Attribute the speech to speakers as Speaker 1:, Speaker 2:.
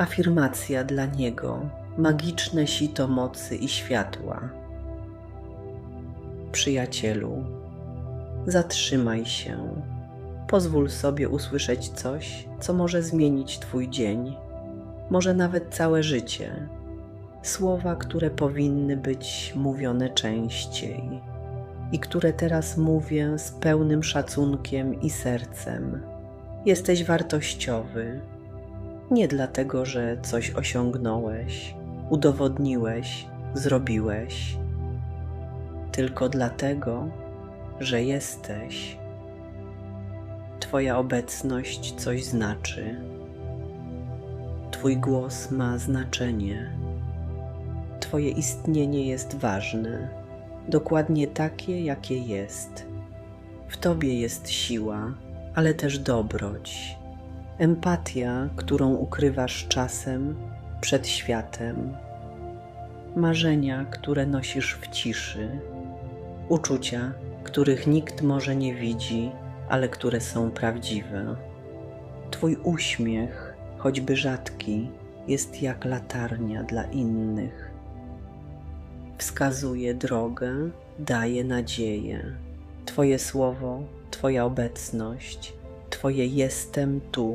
Speaker 1: Afirmacja dla Niego, magiczne sito mocy i światła. Przyjacielu, zatrzymaj się. Pozwól sobie usłyszeć coś, co może zmienić Twój dzień, może nawet całe życie. Słowa, które powinny być mówione częściej i które teraz mówię z pełnym szacunkiem i sercem. Jesteś wartościowy nie dlatego, że coś osiągnąłeś, udowodniłeś, zrobiłeś, tylko dlatego, że jesteś. Twoja obecność coś znaczy. Twój głos ma znaczenie. Twoje istnienie jest ważne, dokładnie takie, jakie jest. W Tobie jest siła, ale też dobroć empatia, którą ukrywasz czasem przed światem, marzenia, które nosisz w ciszy, uczucia, których nikt może nie widzi, ale które są prawdziwe. Twój uśmiech, choćby rzadki, jest jak latarnia dla innych. Wskazuje drogę, daje nadzieję. Twoje słowo, Twoja obecność, Twoje jestem tu